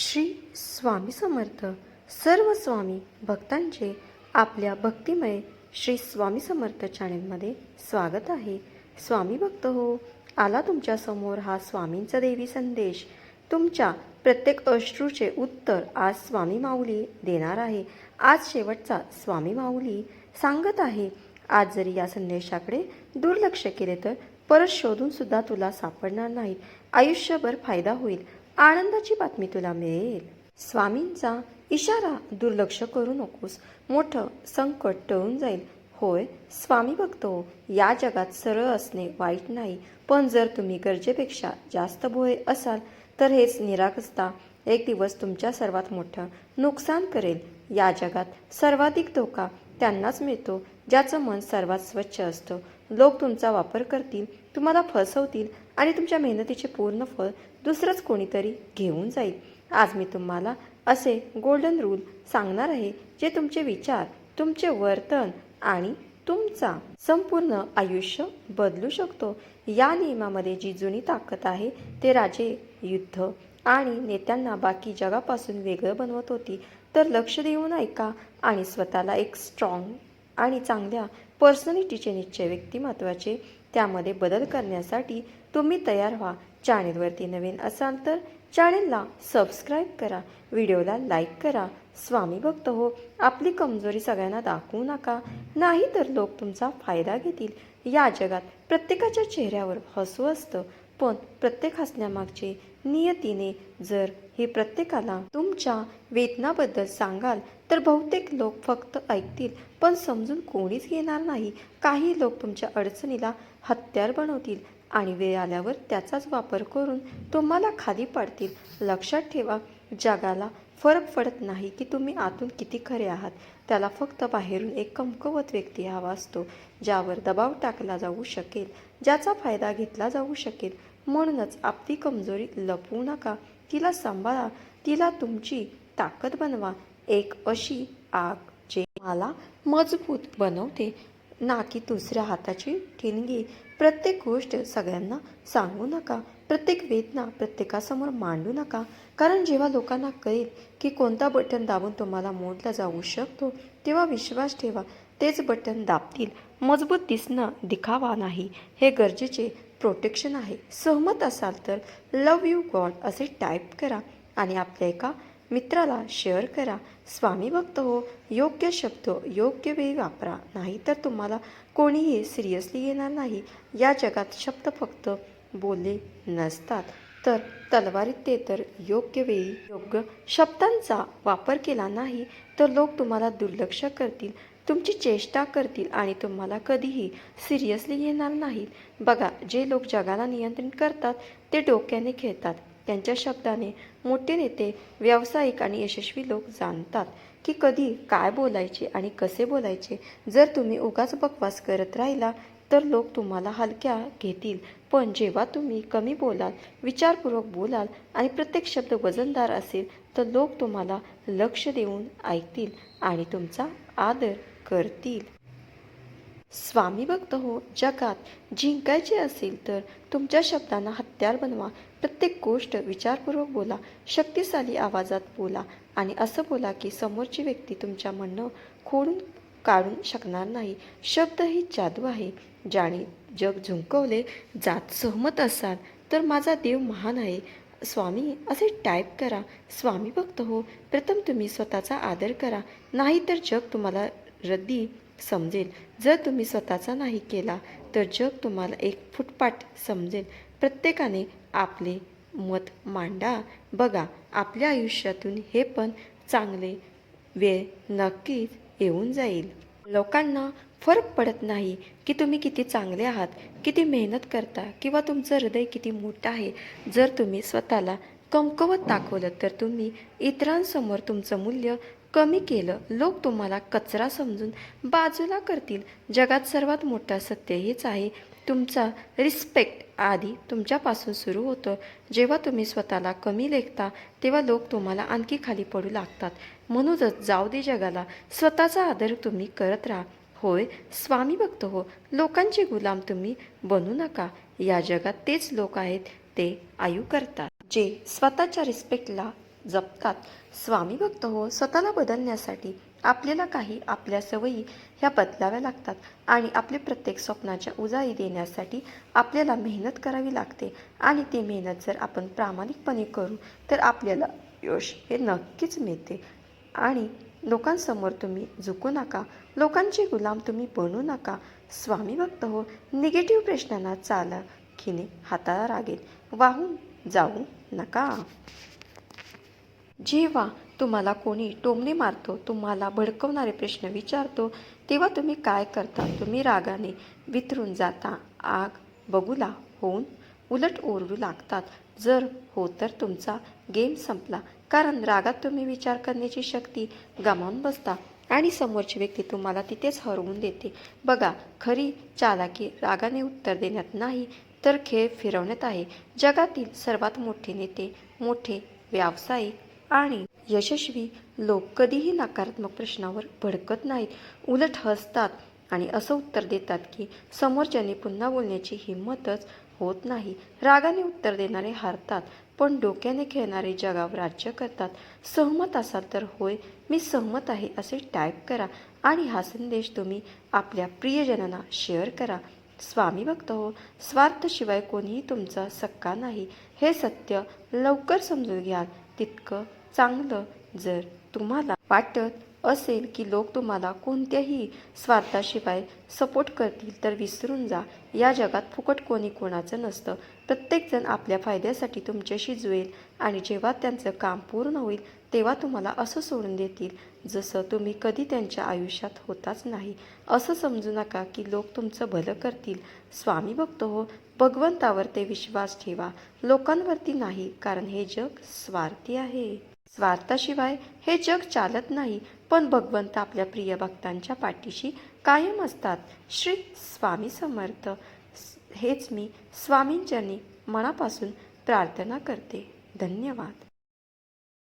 श्री स्वामी समर्थ. सर्व स्वामी भक्तांचे आपल्या भक्तिमय श्री स्वामी समर्थ चॅनेलमध्ये स्वागत आहे. स्वामी भक्त हो आला तुमच्यासमोर हा स्वामींचा देवी संदेश. तुमच्या प्रत्येक अश्रूचे उत्तर आज स्वामी माऊली देणार आहे. आज शेवटचा स्वामी माऊली सांगत आहे. आज जरी या संदेशाकडे दुर्लक्ष केले तर परत शोधून सुद्धा तुला सापडणार नाहीत. आयुष्यभर फायदा होईल. आनंदाची बातमी तुला मिळेल. स्वामींचा इशारा दुर्लक्ष करू नकोस. मोठं संकट टळून जाईल. होय स्वामी बघतो हो, या जगात सरळ असणे वाईट नाही. पण जर तुम्ही गरजेपेक्षा जास्त भोळे असाल तर हेच निरागसता. एक दिवस तुमच्या सर्वात मोठं नुकसान करेल. या जगात सर्वाधिक धोका त्यांनाच मिळतो ज्याचं मन सर्वात स्वच्छ असतं. लोक तुमचा वापर करतील तुम्हाला फसवतील आणि तुमच्या मेहनतीचे पूर्ण फळ दुसरंच कोणीतरी घेऊन जाईल. आज मी तुम्हाला असे गोल्डन रूल सांगणार आहे जे तुमचे विचार तुमचे वर्तन आणि तुमचा संपूर्ण आयुष्य बदलू शकतो. या नियमामध्ये जी जुनी ताकद आहे ते राजे युद्ध आणि नेत्यांना बाकी जगापासून वेगळं बनवत होती. तर लक्ष देऊन ऐका आणि स्वतःला एक स्ट्रॉंग आणि चांगल्या पर्सनॅलिटीचे निश्चय व्यक्तिमत्वाचे त्यामध्ये बदल करण्यासाठी तुम्ही तयार व्हा. चॅनेलवरती नवीन असाल तर चॅनेलला सबस्क्राईब करा. व्हिडिओला लाईक करा. स्वामी भक्त हो. आपली कमजोरी सगळ्यांना दाखवू नका. नाही तर लोक तुमचा फायदा घेतील. या जगात प्रत्येकाच्या चेहऱ्यावर हसू असतं. पण प्रत्येक हसण्यामागचे नियतीने जर हे प्रत्येकाला तुमच्या वेतनाबद्दल सांगाल तर बहुतेक लोक फक्त ऐकतील पण समजून कोणीच घेणार नाही. काही लोक तुमच्या अडचणीला हत्यार बनवतील आणि वेळ आल्यावर त्याचाच वापर करून तुम्हाला खाली पाडतील. लक्षात ठेवा जगाला फरक पडत नाही की तुम्ही आतून किती खरे आहात. त्याला फक्त बाहेरून एक कमकवत व्यक्ती हवा असतो ज्यावर दबाव टाकला जाऊ शकेल ज्याचा फायदा घेतला जाऊ शकेल. म्हणूनच आपली कमजोरी लपवू नका. तिला सांभाळा. तिला तुमची ताकद बनवा. एक अशी आग जे मला मजबूत बनवते. ना की दुसऱ्या हाताची ठिणगी. प्रत्येक गोष्ट सगळ्यांना सांगू नका. प्रत्येक वेदना प्रत्येकासमोर मांडू नका. कारण जेव्हा लोकांना कळेल की कोणता बटन दाबून तुम्हाला मोडला जाऊ शकतो तेव्हा विश्वास ठेवा. तेच बटन दाबतील. मजबूत दिसणं दिखावा नाही. हे गरजेचे प्रोटेक्शन आहे. सहमत असाल तर लव यू गॉड असे टाईप करा आणि आपल्या एका मित्राला शेअर करा. स्वामी भक्त हो योग्य शब्द योग्य वेळी वापरा. नाही तर तुम्हाला कोणीही सिरियसली घेणार नाही. या जगात शब्द फक्त बोलले नसतात. तर तलवारीत ते तर योग्य वेळी योग्य शब्दांचा वापर केला नाही तर लोक तुम्हाला दुर्लक्ष करतील. तुमची चेष्टा करतील आणि तुम्हाला कधीही सिरियसली घेणार नाहीत. बघा जे लोक जगाला नियंत्रित करतात ते डोक्याने खेळतात. त्यांच्या शब्दाने मोठे नेते व्यावसायिक आणि यशस्वी लोक जाणतात की कधी काय बोलायचे आणि कसे बोलायचे. जर तुम्ही उगाच बकवास करत राहिला तर लोक तुम्हाला हलक्या घेतील. पण जेव्हा तुम्ही कमी बोलाल विचारपूर्वक बोलाल आणि प्रत्येक शब्द वजनदार असेल तर लोक तुम्हाला लक्ष देऊन ऐकतील आणि तुमचा आदर करतील. स्वामी भक्त हो जगात जिंकायचे असेल तर तुमच्या शब्दांना हत्यार बनवा. प्रत्येक गोष्ट विचारपूर्वक बोला शक्तिशाली आवाजात बोला आणि असं बोला की समोरची व्यक्ती तुमच्या म्हणणं खोडून काढून शकणार नाही. शब्द ही जादू आहे. ज्याने जग झुंकवले जात सहमत असाल तर माझा देव महान आहे. स्वामी असे टाईप करा. स्वामी भक्त हो प्रथम तुम्ही स्वतःचा आदर करा. नाहीतर जग तुम्हाला रद्दी समजेल. जर तुम्ही स्वतःचा नाही केला तर जग तुम्हाला एक फुटपाट समजेल. प्रत्येकाने आपले मत मांडा. बघा आपल्या आयुष्यातून हे पण चांगले वेळ नक्कीच येऊन जाईल. लोकांना फरक पडत नाही की तुम्ही किती चांगले आहात किती मेहनत करता किंवा तुमचं हृदय किती मोठं आहे. जर तुम्ही स्वतःला कमकवत दाखवलं तर तुम्ही इतरांसमोर तुमचं मूल्य कमी केलं. लोक तुम्हाला कचरा समजून बाजूला करतील. जगात सर्वात मोठं सत्य हेच आहे. तुमचा रिस्पेक्ट आधी तुमच्यापासून सुरू होतं. जेव्हा तुम्ही स्वतःला कमी लेखता तेव्हा लोक तुम्हाला आणखी खाली पडू लागतात. म्हणूनच जाऊ दे जगाला. स्वतःचा आदर तुम्ही करत राहा. होय स्वामी भक्त हो. लोकांचे गुलाम तुम्ही बनू नका. या जगात तेच लोक आहेत. ते आयु करतात. जे स्वतःच्या रिस्पेक्टला जपतात. स्वामी भक्त हो स्वतःला बदलण्यासाठी आपल्याला काही आपल्या सवयी ह्या बदलाव्या लागतात आणि आपले प्रत्येक स्वप्नाच्या उजाळी देण्यासाठी आपल्याला मेहनत करावी लागते. आणि ती मेहनत जर आपण प्रामाणिकपणे करू तर आपल्याला यश हे नक्कीच मिळते. आणि लोकांसमोर तुम्ही झुकू नका लोकांचे गुलाम तुम्ही बनू नका. स्वामी भक्त हो निगेटिव्ह प्रश्नांना चालखीने हाताळा लागेल वाहून जाऊ नका. जेव्हा तुम्हाला कोणी टोमणे मारतो तुम्हाला भडकवणारे प्रश्न विचारतो तेव्हा तुम्ही काय करता? तुम्ही रागाने वितरून जाता. आग बगुला होऊन उलट ओरडू लागतात. जर हो तर तुमचा गेम संपला. कारण रागात तुम्ही विचार करण्याची शक्ती गमावून बसता आणि समोरची व्यक्ती तुम्हाला तिथेच हरवून देते. बघा खरी चालाकी रागाने उत्तर देण्यात नाही तर खेळ फिरवण्यात आहे. जगातील सर्वात मोठे नेते मोठे व्यावसायिक आणि यशस्वी लोक कधीही नकारात्मक प्रश्नावर भडकत नाहीत. उलट हसतात आणि असं उत्तर देतात की समोरच्याने पुन्हा बोलण्याची हिंमतच होत नाही. रागाने उत्तर देणारे हारतात पण डोक्याने खेळणारे जगावर राज्य करतात. सहमत असाल तर होय मी सहमत आहे असे टाईप करा आणि हा संदेश तुम्ही आपल्या प्रियजनांना शेअर करा. स्वामी भक्त हो स्वार्थशिवाय कोणीही तुमचा सक्का नाही. हे सत्य लवकर समजून घ्याल. तितकं चांगलं जर तुम्हाला वाटत असेल की लोक तुम्हाला कोणत्याही स्वार्थाशिवाय सपोर्ट करतील तर विसरून जा. या जगात फुकट कोणी कोणाचं नसतं. प्रत्येकजण आपल्या फायद्यासाठी तुमच्याशी जुळेल आणि जेव्हा त्यांचं काम पूर्ण होईल तेव्हा तुम्हाला असं सोडून देतील. जसं तुम्ही कधी त्यांच्या आयुष्यात होताच नाही असं समजू नका की लोक तुमचं भलं करतील. स्वामी बघतो हो भगवंतावर ते विश्वास ठेवा. लोकांवरती नाही कारण हे जग स्वार्थी आहे. स्वार्थाशिवाय हे जग चालत नाही पण भगवंत आपल्या प्रिय भक्तांच्या पाठीशी कायम असतात. श्री स्वामी समर्थ. हेच मी स्वामींचरणी मनापासून प्रार्थना करते. धन्यवाद.